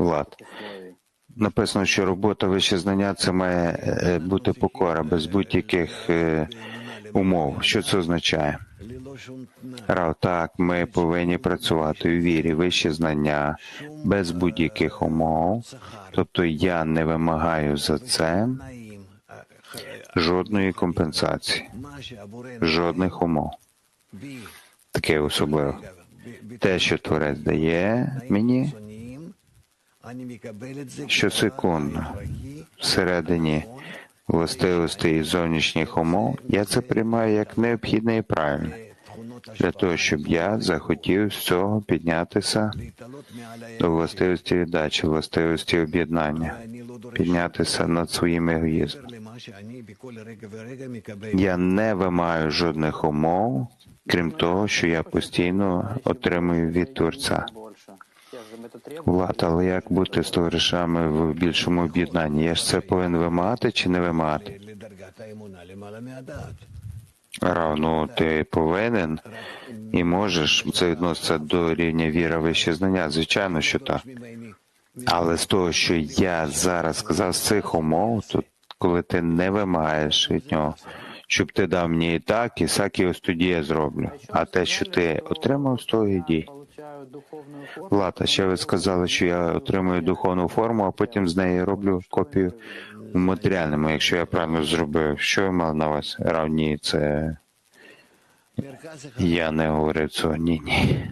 Влад. Написано, що робота вище знання це має е, бути покора без будь-яких е, умов. Що це означає? Рав, так, ми повинні працювати у вірі, вище знання без будь-яких умов. Тобто я не вимагаю за це жодної компенсації, жодних умов. Таке особливе. Те, що творець дає мені, щосекундно, всередині властивостей і зовнішніх умов, я це приймаю як необхідне і правильне, для того, щоб я захотів з цього піднятися до властивості віддачі, властивості об'єднання, піднятися над своїм егоїзмом. Я не вимагаю жодних умов, крім того, що я постійно отримую від Творця. Влад, але як бути з товаришами в більшому об'єднанні? Я ж це повинен вимагати чи не вимагати? Рав, ну ти повинен і можеш. Це відноситься до рівня віра вище знання. Звичайно, що так. Але з того, що я зараз сказав з цих умов, то коли ти не вимагаєш від нього, щоб ти дав мені і так, і сак, і ось тоді я зроблю. А те, що ти отримав з того і дій. Влад, а ще ви сказали, що я отримую духовну форму, а потім з неї роблю копію в матеріальному, якщо я правильно зробив. Що я мав на вас? Равні, це я не говорив цього. Ні, ні.